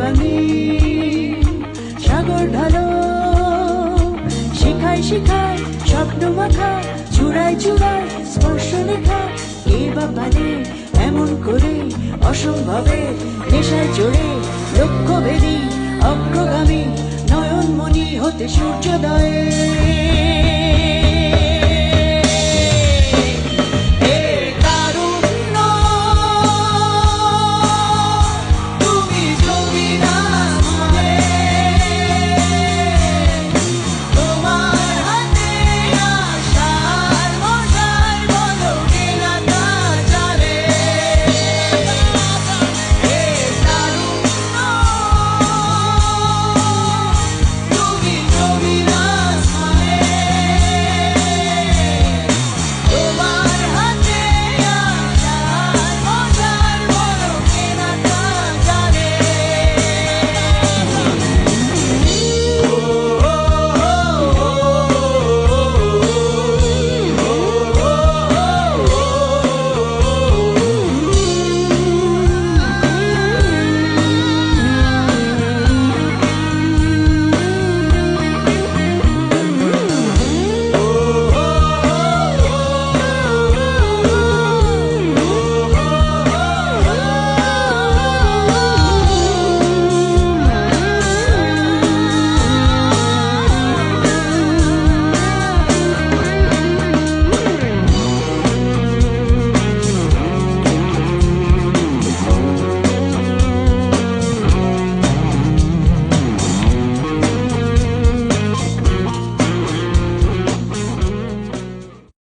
ভাঙি সাগর ঢালো, শিখায় শিখায় স্বপ্ন মাথা চূড়ায় চূড়ায় স্পর্শ লেখা, কে বা পারে এমন করে অসম্ভবে নেশায় চড়ে লক্ষ্য ভেদি অগ্রগামী নয়নমণি হতে সূর্যোদয়ে।